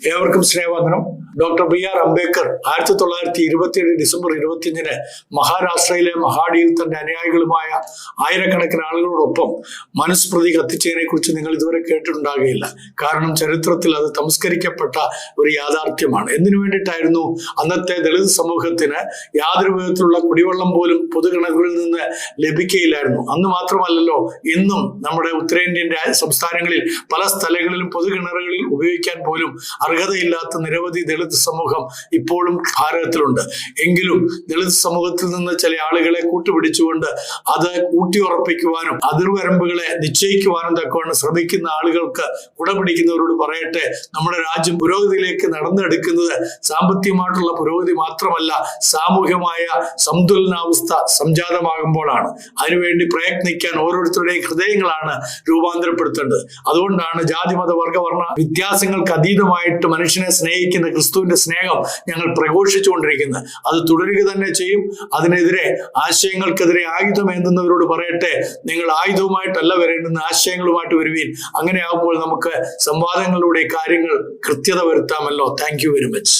ഏവർക്കും സ്നേഹവന്ദനം. Doctor B R Ambedkar ആയിരത്തി തൊള്ളായിരത്തി ഇരുപത്തിയേഴ് ഡിസംബർ ഇരുപത്തിയഞ്ചിന് മഹാരാഷ്ട്രയിലെ മഹാഡിയിൽ തന്റെ അനുയായികളുമായ ആയിരക്കണക്കിന് ആളുകളോടൊപ്പം മനുസ്മൃതി കത്തിച്ചതിനെ കുറിച്ച് നിങ്ങൾ ഇതുവരെ കേട്ടിട്ടുണ്ടാകുകയില്ല. കാരണം ചരിത്രത്തിൽ അത് തമസ്കരിക്കപ്പെട്ട ഒരു യാഥാർത്ഥ്യമാണ്. എന്തിനു വേണ്ടിയിട്ടായിരുന്നു അന്നത്തെ ദളിത് സമൂഹത്തിന് യാതൊരു വിധത്തിലുള്ള കുടിവെള്ളം പോലും പൊതുകിണറുകളിൽ നിന്ന് ലഭിക്കുകയില്ലായിരുന്നു അന്ന് മാത്രമല്ലല്ലോ ഇന്നും നമ്മുടെ ഉത്തരേന്ത്യൻ സംസ്ഥാനങ്ങളിൽ പല സ്ഥലങ്ങളിലും പൊതുകിണറുകളിൽ ഉപയോഗിക്കാൻ പോലും അർഹതയില്ലാത്ത നിരവധി ദളിത് സമൂഹം ഇപ്പോഴും ഭാരതത്തിലുണ്ട്. എങ്കിലും ദളിത് സമൂഹത്തിൽ നിന്ന് ചില ആളുകളെ കൂട്ടുപിടിച്ചുകൊണ്ട് അത് ഊട്ടിയുറപ്പിക്കുവാനും അതിർവരമ്പുകളെ നിശ്ചയിക്കുവാനും തക്കവണ്ണം ശ്രമിക്കുന്ന ആളുകൾക്ക് കുടപിടിക്കുന്നവരോട് പറയട്ടെ നമ്മുടെ രാജ്യം പുരോഗതിയിലേക്ക് നടന്നെടുക്കുന്നത് സാമ്പത്തികമായിട്ടുള്ള പുരോഗതി മാത്രമല്ല സാമൂഹ്യമായ സന്തുലനാവസ്ഥ സംജാതമാകുമ്പോഴാണ്. അതിനുവേണ്ടി പ്രയത്നിക്കാൻ ഓരോരുത്തരുടെയും ഹൃദയങ്ങളാണ് രൂപാന്തരപ്പെടുത്തേണ്ടത്. അതുകൊണ്ടാണ് ജാതി മത വർഗ വർണ വ്യത്യാസങ്ങൾക്ക് മനുഷ്യനെ സ്നേഹിക്കുന്ന ക്രിസ്തുവിന്റെ സ്നേഹം ഞങ്ങൾ പ്രഘോഷിച്ചുകൊണ്ടിരിക്കുന്നത് അത് തുടരുക തന്നെ ചെയ്യും. അതിനെതിരെ ആശയങ്ങൾക്കെതിരെ ആയുധം എന്തെന്നവരോട് പറയട്ടെ. നിങ്ങൾ ആയുധവുമായിട്ടല്ല വരേണ്ടുന്ന ആശയങ്ങളുമായിട്ട് വരുവീൻ. അങ്ങനെ ആകുമ്പോൾ നമുക്ക് സംവാദങ്ങളിലൂടെ കാര്യങ്ങൾ കൃത്യത വരുത്താമല്ലോ. Thank very much